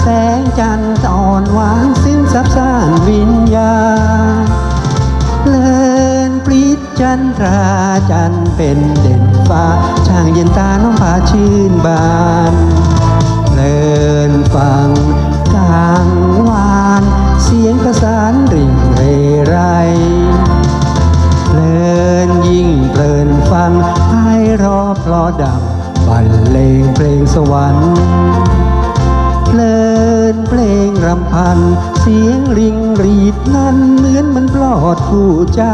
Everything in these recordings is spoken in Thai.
แสงจันทร์อ่อนหวานสิ้นซับซ่านวิญญาณเลินปริดจันทราจันเป็นเด่นฟ้า ช่างเย็นตาน้องผาชื่นบานเลินฟังกลางวาน เสียงประสานริ่งเรไรเลินยิ่งเพลินฟังให้รอบเพลอดังบรรเลงเพลงสวรรค์ รำพัน เสียงริงรีดนั้นเหมือนมันปลอดคู่ใจ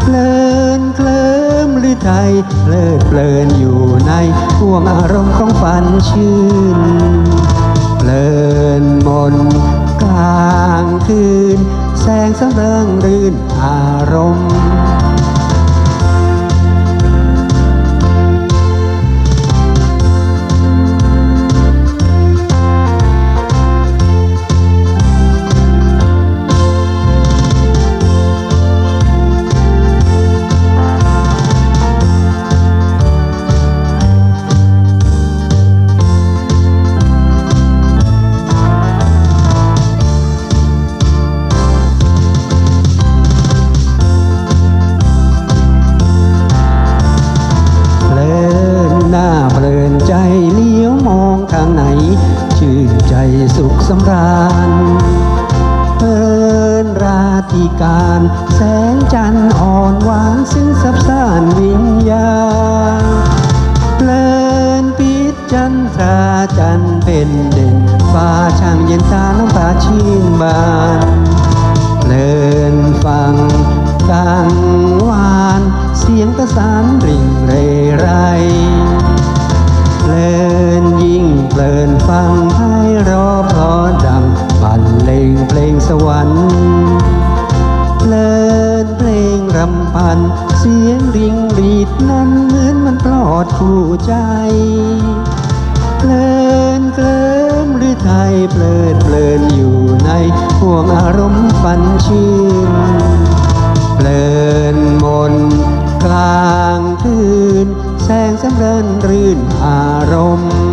เพลินเคลิ้มหรือไทยเพลิดเพลินอยู่ในห่วงอารมณ์ของฝันชื่นเพลินมนกลางคืน แสงสำเริงรื่นอารมณ์าญเพลินราตรีการ แสงจันทร์อ่อนหวานซึ่งสับสานวิญญาณเพลินปิดจันทราจันทร์เป็นเด่นฟ้าช่างเย็นตาน้ำตาชื่นบานเพลินฟังกังวาน เสียงประสานริ่งเรไรเพลินยิ่งเพลินฟัง วรรค์เพลินเพลงรำพัน เสียงริงรีดนั้นเหมือนมันปลอดผู้ใจ เพลินเคลิมหรือไทยเพลิดเพลินอยู่ในห่วงอารมณ์ฝันชื่นเพลินมนกลางคืน แสงสำเริญรื่นอารมณ์